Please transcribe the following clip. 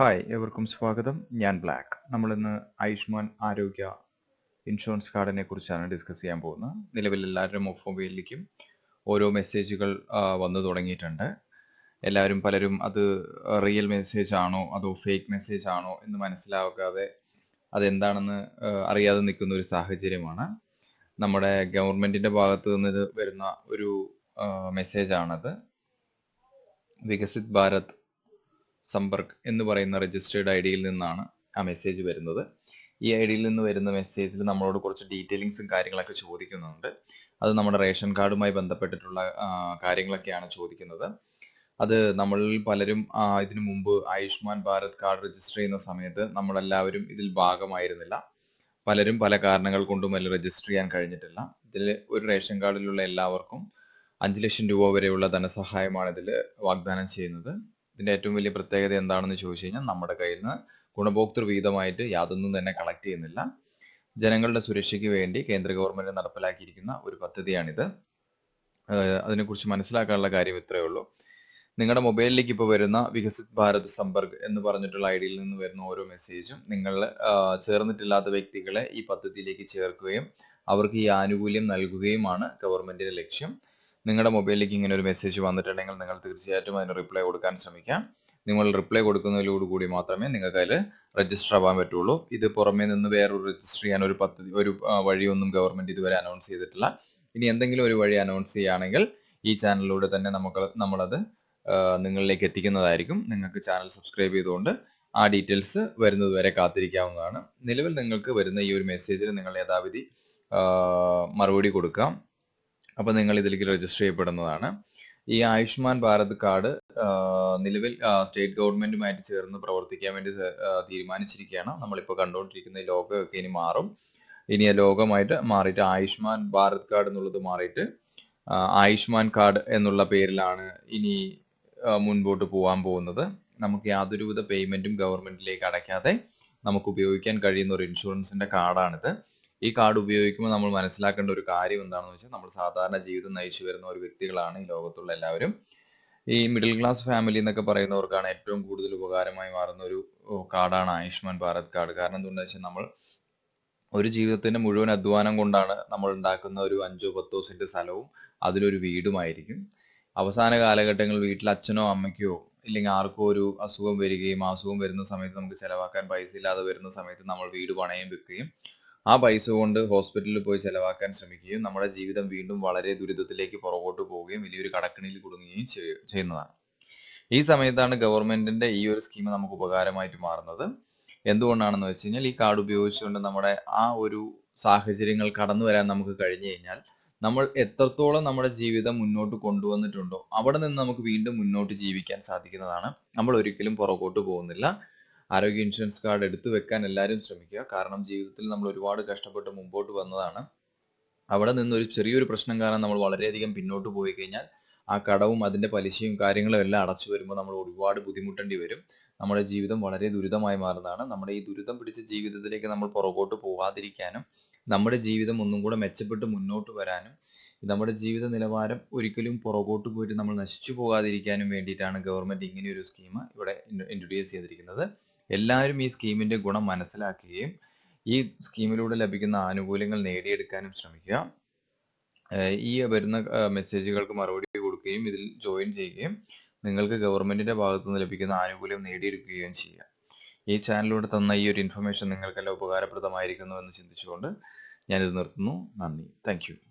Hi എവർക്കും സ്വാഗതം. ഞാൻ black. നമ്മൾ ഇന്ന് ആയുഷ്മാൻ ആരോഗ്യ ഇൻഷുറൻസ് കാർഡിനെ കുറിച്ചാണ് ഡിസ്കസ് ചെയ്യാൻ പോകുന്നത്. നിലവിൽ എല്ലാവരുടെ മൊബൈലിലേക്കും ഓരോ മെസ്സേജുകൾ വന്നു തുടങ്ങിയിട്ടുണ്ട്. എല്ലാവരും പലരും അത് റിയൽ മെസ്സേജ് ആണോ അതോ ഫേക്ക് മെസ്സേജ് ആണോ എന്ന് മനസ്സിലാക്കാതെ അതെന്താണെന്ന് അറിയാതെ നിൽക്കുന്ന ഒരു സാഹചര്യമാണ്. നമ്മുടെ ഗവൺമെന്റിന്റെ ഭാഗത്ത് നിന്ന് വരുന്ന ഒരു മെസ്സേജ് ആണത് വികസിത് ഭാരത് സമ്പർക്ക് എന്ന് പറയുന്ന രജിസ്റ്റേർഡ് ഐ ഡിയിൽ നിന്നാണ് ആ മെസ്സേജ് വരുന്നത്. ഈ ഐ ഡിയിൽ നിന്ന് വരുന്ന മെസ്സേജിൽ നമ്മളോട് കുറച്ച് ഡീറ്റെയിലിങ്സും കാര്യങ്ങളൊക്കെ ചോദിക്കുന്നുണ്ട്. അത് നമ്മുടെ റേഷൻ കാർഡുമായി ബന്ധപ്പെട്ടിട്ടുള്ള കാര്യങ്ങളൊക്കെയാണ് ചോദിക്കുന്നത്. അത് നമ്മളിൽ പലരും ഇതിനു മുമ്പ് ആയുഷ്മാൻ ഭാരത് കാർഡ് രജിസ്റ്റർ ചെയ്യുന്ന സമയത്ത് നമ്മളെല്ലാവരും ഇതിൽ ഭാഗമായിരുന്നില്ല. പലരും പല കാരണങ്ങൾ കൊണ്ടും അതിൽ രജിസ്റ്റർ ചെയ്യാൻ കഴിഞ്ഞിട്ടില്ല. ഇതിൽ ഒരു റേഷൻ കാർഡിലുള്ള എല്ലാവർക്കും അഞ്ച് ലക്ഷം രൂപ വരെയുള്ള ധനസഹായമാണ് ഇതിൽ വാഗ്ദാനം ചെയ്യുന്നത്. ഇതിന്റെ ഏറ്റവും വലിയ പ്രത്യേകത എന്താണെന്ന് ചോദിച്ചു കഴിഞ്ഞാൽ നമ്മുടെ കയ്യിൽ നിന്ന് ഗുണഭോക്തൃ വീതമായിട്ട് യാതൊന്നും തന്നെ കളക്ട് ചെയ്യുന്നില്ല. ജനങ്ങളുടെ സുരക്ഷയ്ക്ക് വേണ്ടി കേന്ദ്ര ഗവൺമെന്റ് നടപ്പിലാക്കിയിരിക്കുന്ന ഒരു പദ്ധതിയാണിത്. അതിനെക്കുറിച്ച് മനസ്സിലാക്കാനുള്ള കാര്യം ഇത്രയേ ഉള്ളൂ. നിങ്ങളുടെ മൊബൈലിലേക്ക് ഇപ്പോൾ വരുന്ന വികസിത് ഭാരത് സമ്പർക്ക് എന്ന് പറഞ്ഞിട്ടുള്ള ഐ നിന്ന് വരുന്ന ഓരോ മെസ്സേജും നിങ്ങൾ ചേർന്നിട്ടില്ലാത്ത വ്യക്തികളെ ഈ പദ്ധതിയിലേക്ക് ചേർക്കുകയും അവർക്ക് ഈ ആനുകൂല്യം നൽകുകയുമാണ് ഗവൺമെന്റിന്റെ ലക്ഷ്യം. നിങ്ങളുടെ മൊബൈലിലേക്ക് ഇങ്ങനെ ഒരു മെസ്സേജ് വന്നിട്ടുണ്ടെങ്കിൽ നിങ്ങൾ തീർച്ചയായിട്ടും അതിന് റിപ്ലൈ കൊടുക്കാൻ ശ്രമിക്കാം. നിങ്ങൾ റിപ്ലൈ കൊടുക്കുന്നതിലൂടെ മാത്രമേ നിങ്ങൾക്ക് അതിൽ രജിസ്റ്റർ ആവാൻ പറ്റുള്ളൂ. ഇത് പുറമേ നിന്ന് വേറൊരു രജിസ്റ്റർ ചെയ്യാൻ ഒരു പദ്ധതി ഒരു വഴിയൊന്നും ഗവൺമെന്റ് ഇതുവരെ അനൗൺസ് ചെയ്തിട്ടില്ല. ഇനി എന്തെങ്കിലും ഒരു വഴി അനൗൺസ് ചെയ്യുകയാണെങ്കിൽ ഈ ചാനലിലൂടെ തന്നെ നമുക്ക് നമ്മളത് നിങ്ങളിലേക്ക് എത്തിക്കുന്നതായിരിക്കും. നിങ്ങൾക്ക് ചാനൽ സബ്സ്ക്രൈബ് ചെയ്തുകൊണ്ട് ആ ഡീറ്റെയിൽസ് വരുന്നത് വരെ കാത്തിരിക്കാവുന്നതാണ്. നിലവിൽ നിങ്ങൾക്ക് വരുന്ന ഈ ഒരു മെസ്സേജിൽ നിങ്ങൾ യഥാവിധി മറുപടി കൊടുക്കാം. അപ്പോൾ നിങ്ങൾ ഇതിലേക്ക് രജിസ്റ്റർ ചെയ്യപ്പെടുന്നതാണ്. ഈ ആയുഷ്മാൻ ഭാരത് കാർഡ് നിലവിൽ സ്റ്റേറ്റ് ഗവൺമെന്റുമായിട്ട് ചേർന്ന് പ്രവർത്തിക്കാൻ വേണ്ടി തീരുമാനിച്ചിരിക്കുകയാണ്. നമ്മളിപ്പോൾ കണ്ടുകൊണ്ടിരിക്കുന്ന ഈ ലോഗൊക്കെ ഇനി മാറും. ഇനി ആ ലോഗമായിട്ട് മാറിയിട്ട് ആയുഷ്മാൻ ഭാരത് കാർഡ് എന്നുള്ളത് മാറിയിട്ട് ആയുഷ്മാൻ കാർഡ് എന്നുള്ള പേരിലാണ് ഇനി മുൻപോട്ട് പോകാൻ പോകുന്നത്. നമുക്ക് യാതൊരുവിധ പേയ്മെന്റും ഗവൺമെന്റിലേക്ക് അടയ്ക്കാതെ നമുക്ക് ഉപയോഗിക്കാൻ കഴിയുന്ന ഒരു ഇൻഷുറൻസിന്റെ കാർഡാണിത്. ഈ കാർഡ് ഉപയോഗിക്കുമ്പോൾ നമ്മൾ മനസ്സിലാക്കേണ്ട ഒരു കാര്യം എന്താണെന്ന് വെച്ചാൽ നമ്മൾ സാധാരണ ജീവിതം നയിച്ചു വരുന്ന ഒരു വ്യക്തികളാണ് ഈ ലോകത്തുള്ള എല്ലാവരും. ഈ മിഡിൽ ക്ലാസ് ഫാമിലി എന്നൊക്കെ പറയുന്നവർക്കാണ് ഏറ്റവും കൂടുതൽ ഉപകാരമായി മാറുന്ന ഒരു കാർഡാണ് ആയുഷ്മാൻ ഭാരത് കാർഡ്. കാരണം എന്താണെന്ന് വെച്ചാൽ നമ്മൾ ഒരു ജീവിതത്തിന്റെ മുഴുവൻ അധ്വാനം കൊണ്ടാണ് നമ്മൾ ഉണ്ടാക്കുന്ന ഒരു അഞ്ചോ പത്തോ സെന്റ് സ്ഥലവും അതിലൊരു വീടുമായിരിക്കും. അവസാന കാലഘട്ടങ്ങളിൽ വീട്ടിൽ അച്ഛനോ അമ്മയ്ക്കോ ഇല്ലെങ്കിൽ ആർക്കോ ഒരു അസുഖം വരികയും ആ അസുഖം വരുന്ന സമയത്ത് നമുക്ക് ചെലവാക്കാൻ പൈസ ഇല്ലാതെ വരുന്ന സമയത്ത് നമ്മൾ വീട് പണയം വെക്കുകയും ആ പൈസ കൊണ്ട് ഹോസ്പിറ്റലിൽ പോയി ചെലവാക്കാൻ ശ്രമിക്കുകയും നമ്മുടെ ജീവിതം വീണ്ടും വളരെ ദുരിതത്തിലേക്ക് പുറകോട്ട് പോവുകയും വലിയൊരു കടക്കണിയിൽ കുടുങ്ങുകയും ചെയ്യ- ചെയ്യുന്നതാണ്. ഈ സമയത്താണ് ഗവൺമെന്റിന്റെ ഈ ഒരു സ്കീം നമുക്ക് ഉപകാരമായിട്ട് മാറുന്നത്. എന്തുകൊണ്ടാണെന്ന് വെച്ച് കഴിഞ്ഞാൽ ഈ കാർഡ് ഉപയോഗിച്ചുകൊണ്ട് നമ്മുടെ ആ ഒരു സാഹചര്യങ്ങൾ കടന്നു വരാൻ നമുക്ക് കഴിഞ്ഞു കഴിഞ്ഞാൽ നമ്മൾ എത്രത്തോളം നമ്മുടെ ജീവിതം മുന്നോട്ട് കൊണ്ടുവന്നിട്ടുണ്ടോ അവിടെ നിന്ന് നമുക്ക് വീണ്ടും മുന്നോട്ട് ജീവിക്കാൻ സാധിക്കുന്നതാണ്. നമ്മൾ ഒരിക്കലും പുറകോട്ട് പോകുന്നില്ല. ആരോഗ്യ ഇൻഷുറൻസ് കാർഡ് എടുത്തു വെക്കാൻ എല്ലാവരും ശ്രമിക്കുക. കാരണം ജീവിതത്തിൽ നമ്മൾ ഒരുപാട് കഷ്ടപ്പെട്ട് മുമ്പോട്ട് വന്നതാണ്. അവിടെ നിന്ന് ഒരു ചെറിയൊരു പ്രശ്നം കാരണം നമ്മൾ വളരെയധികം പിന്നോട്ട് പോയി കഴിഞ്ഞാൽ ആ കടവും അതിന്റെ പലിശയും കാര്യങ്ങളും എല്ലാം അടച്ചു വരുമ്പോൾ നമ്മൾ ഒരുപാട് ബുദ്ധിമുട്ടേണ്ടി വരും. നമ്മുടെ ജീവിതം വളരെ ദുരിതമായി മാറുന്നതാണ്. നമ്മുടെ ഈ ദുരിതം പിടിച്ച ജീവിതത്തിലേക്ക് നമ്മൾ പുറകോട്ട് പോകാതിരിക്കാനും നമ്മുടെ ജീവിതം ഒന്നും കൂടെ മെച്ചപ്പെട്ട് മുന്നോട്ട് വരാനും നമ്മുടെ ജീവിത നിലവാരം ഒരിക്കലും പുറകോട്ട് പോയിട്ട് നമ്മൾ നശിച്ചു പോകാതിരിക്കാനും വേണ്ടിയിട്ടാണ് ഗവൺമെന്റ് ഇങ്ങനെ ഒരു സ്കീം ഇവിടെ ഇൻട്രൊഡ്യൂസ് ചെയ്തിരിക്കുന്നത്. എല്ലാവരും ഈ സ്കീമിന്റെ ഗുണം മനസ്സിലാക്കുകയും ഈ സ്കീമിലൂടെ ലഭിക്കുന്ന ആനുകൂല്യങ്ങൾ നേടിയെടുക്കാനും ശ്രമിക്കുക. ഈ വരുന്ന മെസ്സേജുകൾക്ക് മറുപടി കൊടുക്കുകയും ഇതിൽ ജോയിൻ ചെയ്യുകയും നിങ്ങൾക്ക് ഗവൺമെന്റിന്റെ ഭാഗത്തു നിന്ന് ലഭിക്കുന്ന ആനുകൂല്യം നേടിയെടുക്കുകയും ചെയ്യുക. ഈ ചാനലിലൂടെ തന്ന ഈ ഒരു ഇൻഫർമേഷൻ നിങ്ങൾക്കെല്ലാം ഉപകാരപ്രദമായിരിക്കുന്നു എന്ന് ചിന്തിച്ചുകൊണ്ട് ഞാനിത് നിർത്തുന്നു. നന്ദി. താങ്ക്